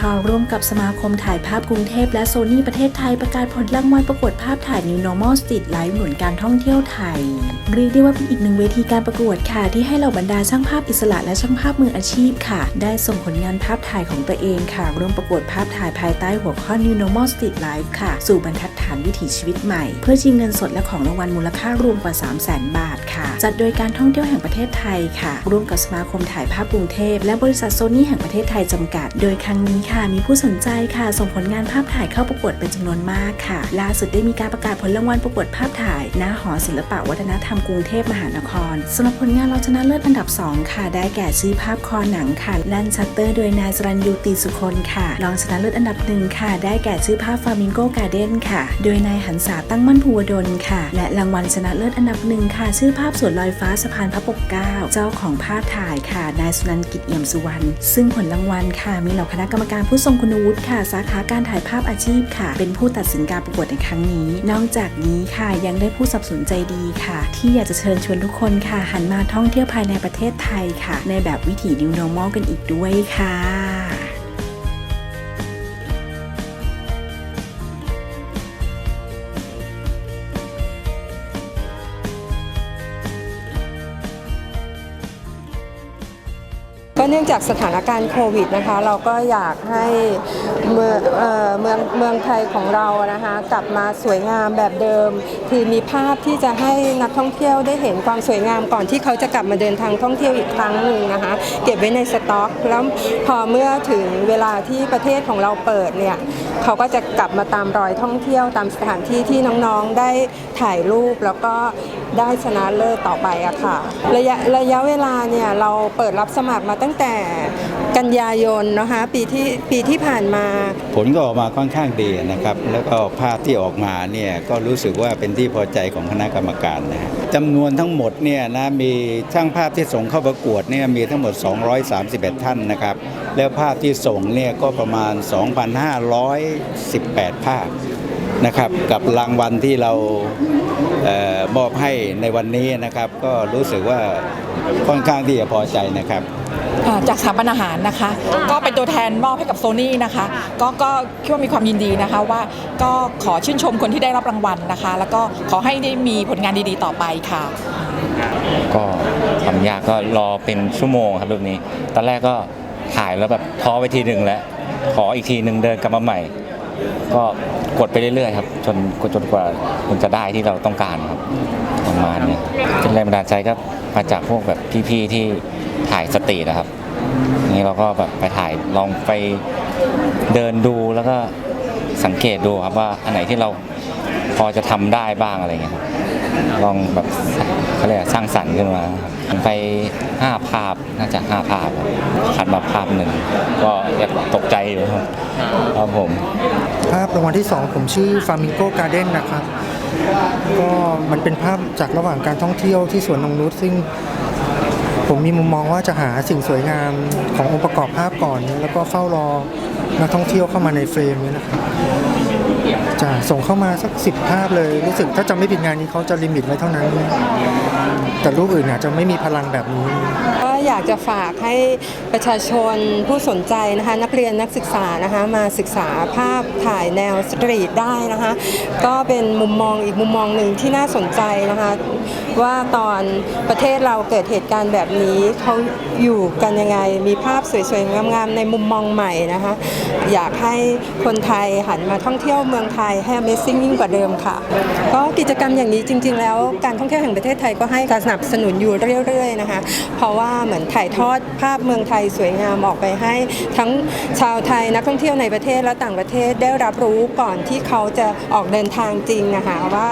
ทร่วมกับสมาคมถ่ายภาพกรุงเทพและโซนี่ประเทศไทยประกาศผลรางวัลประกวดภาพถ่าย New Normal Street Life หนุนการท่องเที่ยวไทย เรียกได้ว่าเป็นอีกหนึ่งเวทีการประกวดค่ะ ที่ให้เหล่าบรรดาช่างภาพอิสระและช่างภาพมืออาชีพค่ะ ได้ส่งผลงานภาพถ่ายของตัวเองค่ะ ร่วมประกวดภาพถ่ายภายใต้หัวข้อ New Normal Street Life ค่ะ สู่บรรทัดฐานวิถีชีวิตใหม่ เพื่อชิงเงินสดและของรางวัลมูลค่ารวมกว่า 3 0 0 0 0 0บาทค่ะ จัดโดยการท่องเที่ยวแห่งประเทศไทยค่ะ ร่วมกับสมาคมถ่ายภาพกรุงเทพและบริษัทโซนี่แห่งประเทศไทยจำกัด โดยครั้งนี้ค่ะมีผู้สนใจค่ะ ส่งผลงานภาพถ่ายเข้าประกวดเป็นจำนวนมากค่ะ ล่าสุดได้มีการประกาศผลรางวัลประกวดภาพถ่ายณหอศิลปะวัฒนธรรมกรุงเทพมหานครสำหรับผลงานเราชนะเลิศอันดับ 2 ค่ะ ได้แก่ชื่อภาพคอหนังค่ะลันชัตเตอร์โดยนายสรัญยูตีสุคนค่ะรองชนะเลิศอันดับหนึ่งค่ะ ได้แก่ชื่อภาพฟามิงโกการ์เด้นค่ะ โดยนายหันษาตั้งมั่นภูวดลค่ะ และรางวัลชนะเลิศอันดับหนึ่งค่ะ ชื่อภาพสวนลอยฟ้าสะพานพระปกเกล้าเจ้าของภาพถ่ายค่ะ นายสุนันท์กิจเอี่ยมสุวรรณซึ่งผลรางวัลค่ะมีเหล่าคณะกรรมการผู้ทรงคุณวุฒิค่ะ สาขาการถ่ายภาพอาชีพค่ะ เป็นผู้ตัดสินการประกวดในครั้งนี้ นอกจากนี้ค่ะยังได้ผู้สนับสนุนใจดีค่ะ ที่อยากจะเชิญชวนทุกคนค่ะ หันมาท่องเที่ยวภายในประเทศไทยค่ะ ในแบบวิถี New Normal กันอีกด้วยค่ะ เนื่องจากสถานการณ์โควิดนะคะเราก็อยากให้เมืองเอเมืองเมืองไทยของเรานะคะกลับมาสวยงามแบบเดิม คือมีภาพที่จะให้นักท่องเที่ยวได้เห็นความสวยงามก่อนที่เขาจะกลับมาเดินทางท่องเที่ยวอีกครั้งหนึ่งนะคะเก็บไว้ในสต็อก แล้วพอเมื่อถึงเวลาที่ประเทศของเราเปิดเนี่ยเขาก็จะกลับมาตามรอยท่องเที่ยวตามสถานที่ที่น้องๆได้ถ่ายรูปแล้วก็ ได้ชนะเลิศต่อไปอะค่ะ ระยะระยะเวลาเนี่ยเราเปิดรับสมัครมาตั้งแต่กันยายนนะคะปีที่ปีที่ผ่านมา ผลก็ออกมาค่อนข้างดีนะครับ แล้วก็ภาพที่ออกมาเนี่ยก็รู้สึกว่าเป็นที่พอใจของคณะกรรมการนะฮะจำนวนทั้งหมดเนี่ยนะมีช่างภาพที่ส่งเข้าประกวดเนี่ยมีทั้งหมด 231 ท่านนะครับ แล้วภาพที่ส่งเนี่ยก็ประมาณ 2,518 ภาพ นะครับกับรางวัลที่เราเออมอบให้ในวันนี้นะครับ ก็รู้สึกว่าค่อนข้างที่จะพอใจนะครับ อ่าจากสถาบันอาหารนะคะ ก็เป็นตัวแทนมอบให้กับโซนี่นะคะก็ก็คิดว่ามีความยินดีนะคะว่าก็ขอชื่นชมคนที่ได้รับรางวัลนะคะ แล้วก็ขอให้ได้มีผลงานดีๆต่อไปค่ะ ก็ทำยากก็รอเป็นชั่วโมงครับรูปนี้ ตอนแรกก็ถ่ายแล้วแบบท้อไปทีหนึ่งแล้ว ขออีกทีหนึ่งเดินกลับมาใหม่ ก็กดไปเรื่อยๆครับจนจนกว่ามันจะได้ที่เราต้องการครับประมาณนี้เป็นแรงบันดาลใจก็มาจากพวกแบบพี่ๆที่ถ่ายสตรีทนะครับนี่เราก็แบบไปถ่ายลองไปเดินดูแล้วก็สังเกตดูครับว่าอันไหนที่เรา พอจะทำได้บ้างอะไรเงี้ยครับลองแบบเขาเรียกอะสร้างสรรค์ขึ้นมาผมไป5ภาพน่าจะ5ภาพคัดมาภาพหนึ่งก็ยังตกใจอยู่ครับครับผม ภาพรางวัลที่ 2 ผมชื่อ Flamingo Garden นะครับ ก็มันเป็นภาพจากระหว่างการท่องเที่ยวที่สวนนงนุชซึ่งผมมีมุมมองว่าจะหาสิ่งสวยงามขององค์ประกอบภาพก่อน แล้วก็เฝ้ารอนักท่องเที่ยวเข้ามาในเฟรมนี้นะครับ จะส่งเข้ามาสักสิบภาพเลย รู้สึกถ้าจำไม่ผิดงานนี้เขาจะลิมิตไว้เท่านั้น แต่รูปอื่นอาจจะไม่มีพลังแบบนี้ ก็อยากจะฝากให้ประชาชนผู้สนใจนะคะ นักเรียนนักศึกษานะคะมาศึกษาภาพถ่ายแนวสตรีทได้นะคะ ก็เป็นมุมมองอีกมุมมองหนึ่งที่น่าสนใจนะคะ ว่าตอนประเทศเราเกิดเหตุการณ์แบบนี้เขาอยู่กันยังไงมีภาพสวยๆงามๆในมุมมองใหม่นะคะ อยากให้คนไทยหันมาท่องเที่ยวเมืองไทยให้ Amazing ยิ่งกว่าเดิมค่ะ ก็กิจกรรมอย่างนี้จริง ๆ แล้วการท่องเที่ยวแห่งประเทศไทยก็ให้การสนับสนุนอยู่เรื่อยๆนะคะ เพราะว่าเหมือนถ่ายทอดภาพเมืองไทยสวยงามออกไปให้ ทั้งชาวไทยนักท่องเที่ยวในประเทศและต่างประเทศได้รับรู้ก่อนที่เขาจะออกเดินทางจริงนะคะว่า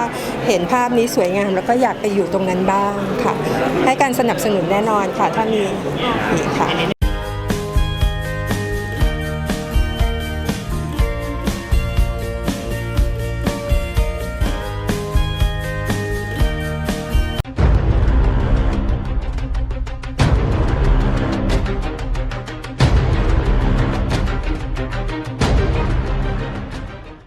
เห็นภาพนี้สวยงามแล้วก็อยากไปอยู่ตรงนั้นบ้างค่ะ ให้การสนับสนุนแน่นอนค่ะถ้ามีอีค่ะ